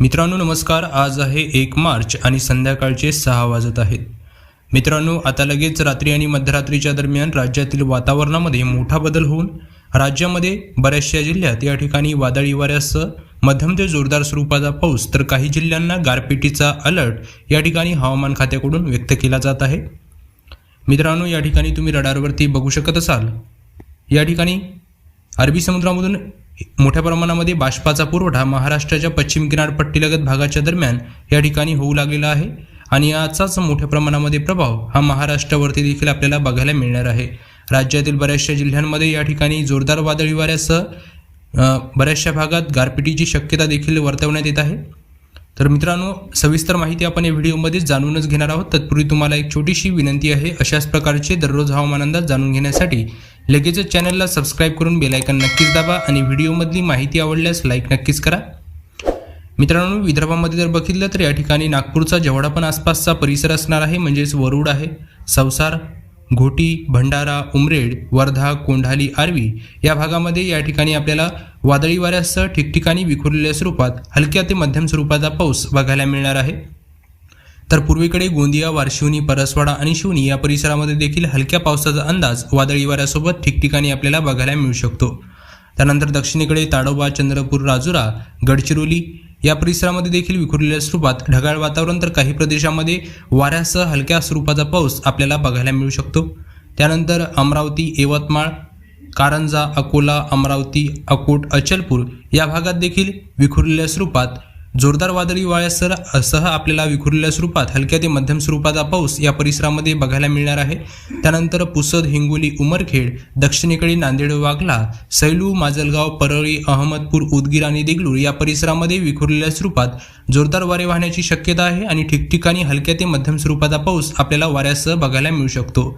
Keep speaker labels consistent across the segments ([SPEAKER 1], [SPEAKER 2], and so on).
[SPEAKER 1] मित्रांनो नमस्कार. आज आहे एक मार्च आणि संध्याकाळचे सहा वाजत आहेत. मित्रांनो आता लगेच रात्री आणि मध्यरात्रीच्या दरम्यान राज्यातील वातावरणामध्ये मोठा बदल होऊन राज्यामध्ये बऱ्याचशा जिल्ह्यात या ठिकाणी वादळी वाऱ्यासह मध्यम ते जोरदार स्वरूपाचा पाऊस तर काही जिल्ह्यांना गारपिटीचा अलर्ट या ठिकाणी हवामान खात्याकडून व्यक्त केला जात आहे. मित्रांनो या ठिकाणी तुम्ही रडारवरती बघू शकत असाल. या ठिकाणी अरबी समुद्रामधून मोठ्या प्रमाणामध्ये बाष्पाचा पुरवठा महाराष्ट्राच्या पश्चिम किनारपट्टीलगत भागाच्या दरम्यान या ठिकाणी होऊ लागलेला आहे आणि याचाच मोठ्या प्रमाणामध्ये प्रभाव हा महाराष्ट्रावरती देखील आपल्याला बघायला मिळणार आहे. राज्यातील बऱ्याचशा जिल्ह्यांमध्ये या ठिकाणी जोरदार वादळी वाऱ्यासह बऱ्याचशा भागात गारपिटीची शक्यता देखील वर्तवण्यात येत आहे. तर मित्रांनो सविस्तर माहिती आपण या व्हिडिओमध्ये जाणूनच घेणार आहोत. तत्पूर्वी तुम्हाला एक छोटीशी विनंती आहे अशाच प्रकारचे दररोज हवामान अंदाज जाणून घेण्यासाठी लगेचच चॅनलला सबस्क्राईब करून बेलायकन नक्कीच दाबा आणि व्हिडिओमधली माहिती आवडल्यास लाईक नक्कीच करा. मित्रांनो विदर्भामध्ये जर बघितलं तर या ठिकाणी नागपूरचा जेवढा पण आसपासचा परिसर असणार आहे म्हणजेच वरुड आहे संसार घोटी भंडारा उमरेड वर्धा कोंढाली आर्वी या भागामध्ये या ठिकाणी आपल्याला वादळी वाऱ्यासह ठिकठिकाणी विखुरलेल्या स्वरूपात हलक्या ते मध्यम स्वरूपाचा पाऊस बघायला मिळणार आहे. तर पूर्वेकडे गोंदिया वारशिवनी परसवाडा आणि शिवनी या परिसरामध्ये देखील हलक्या पावसाचा अंदाज वादळी वाऱ्यासोबत ठिकठिकाणी आपल्याला बघायला मिळू शकतो. त्यानंतर दक्षिणेकडे ताडोबा चंद्रपूर राजुरा गडचिरोली या परिसरामध्ये देखील विखुरलेल्या स्वरूपात ढगाळ वातावरण तर काही प्रदेशामध्ये वाऱ्यासह हलक्या स्वरूपाचा पाऊस आपल्याला बघायला मिळू शकतो. त्यानंतर अमरावती यवतमाळ कारंजा अकोला अमरावती अकोट अचलपूर या भागात देखील विखुरलेल्या स्वरूपात जोरदार वादळी वाऱ्यासह सह आपल्याला विखुरलेल्या स्वरूपात हलक्या ते मध्यम स्वरूपाचा पाऊस या परिसरामध्ये बघायला मिळणार आहे. त्यानंतर पुसद हिंगोली उमरखेड दक्षिणेकडे नांदेड वाघला सैलू माजलगाव परळी अहमदपूर उदगीर आणि देगलूर या परिसरामध्ये विखुरलेल्या स्वरूपात जोरदार वारे वाहण्याची शक्यता आहे आणि ठिकठिकाणी हलक्या ते मध्यम स्वरूपाचा पाऊस आपल्याला वाऱ्यासह बघायला मिळू शकतो.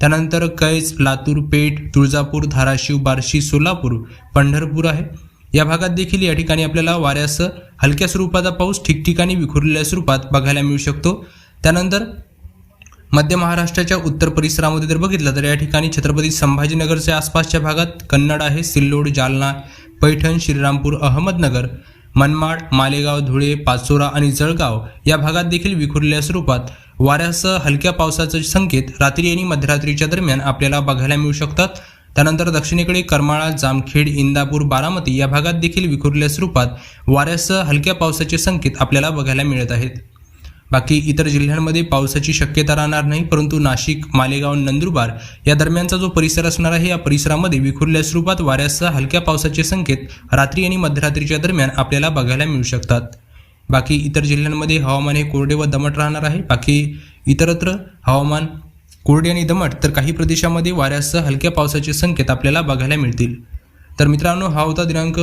[SPEAKER 1] त्यानंतर कैज लातूर पेठ तुळजापूर धाराशिव बार्शी सोलापूर पंढरपूर आहे. या भागात देखील या ठिकाणी आपल्याला वाऱ्यासह हलक्या स्वरूपाचा पाऊस ठिकठिकाणी विखुरलेल्या स्वरूपात बघायला मिळू शकतो. त्यानंतर मध्य महाराष्ट्राच्या उत्तर परिसरामध्ये जर बघितलं तर या ठिकाणी छत्रपती संभाजीनगरच्या आसपासच्या भागात कन्नड आहे सिल्लोड जालना पैठण श्रीरामपूर अहमदनगर मनमाड मालेगाव धुळे पाचोरा आणि जळगाव या भागात देखील विखुरलेल्या स्वरूपात वाऱ्यासह हलक्या पावसाचे संकेत रात्री आणि मध्यरात्रीच्या दरम्यान आपल्याला बघायला मिळू शकतात. त्यानंतर दक्षिणेकडे करमाळा जामखेड इंदापूर बारामती या भागात देखील विखुरल्या स्वरूपात वाऱ्यासह हलक्या पावसाचे संकेत आपल्याला बघायला मिळत आहेत. बाकी इतर जिल्ह्यांमध्ये पावसाची शक्यता राहणार नाही परंतु नाशिक मालेगाव नंदुरबार या दरम्यानचा जो परिसर असणार आहे या परिसरामध्ये विखुरल्या स्वरूपात वाऱ्यासह हलक्या पावसाचे संकेत रात्री आणि मध्यरात्रीच्या दरम्यान आपल्याला बघायला मिळू शकतात. बाकी इतर जिल्ह्यांमध्ये हवामान हे कोरडे व दमट राहणार आहे. बाकी इतरत्र हवामान कोरडी आणि दमट तर काही प्रदेशामध्ये वाऱ्यासह हलक्या पावसाचे संकेत आपल्याला बघायला मिळतील. तर मित्रांनो हा होता दिनांक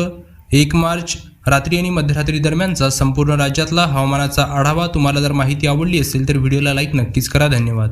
[SPEAKER 1] एक मार्च. रात्री आणि मध्यरात्री दरम्यानचा संपूर्ण राज्यातला हवामानाचा आढावा. तुम्हाला जर माहिती आवडली असेल तर व्हिडिओला लाईक नक्कीच करा. धन्यवाद.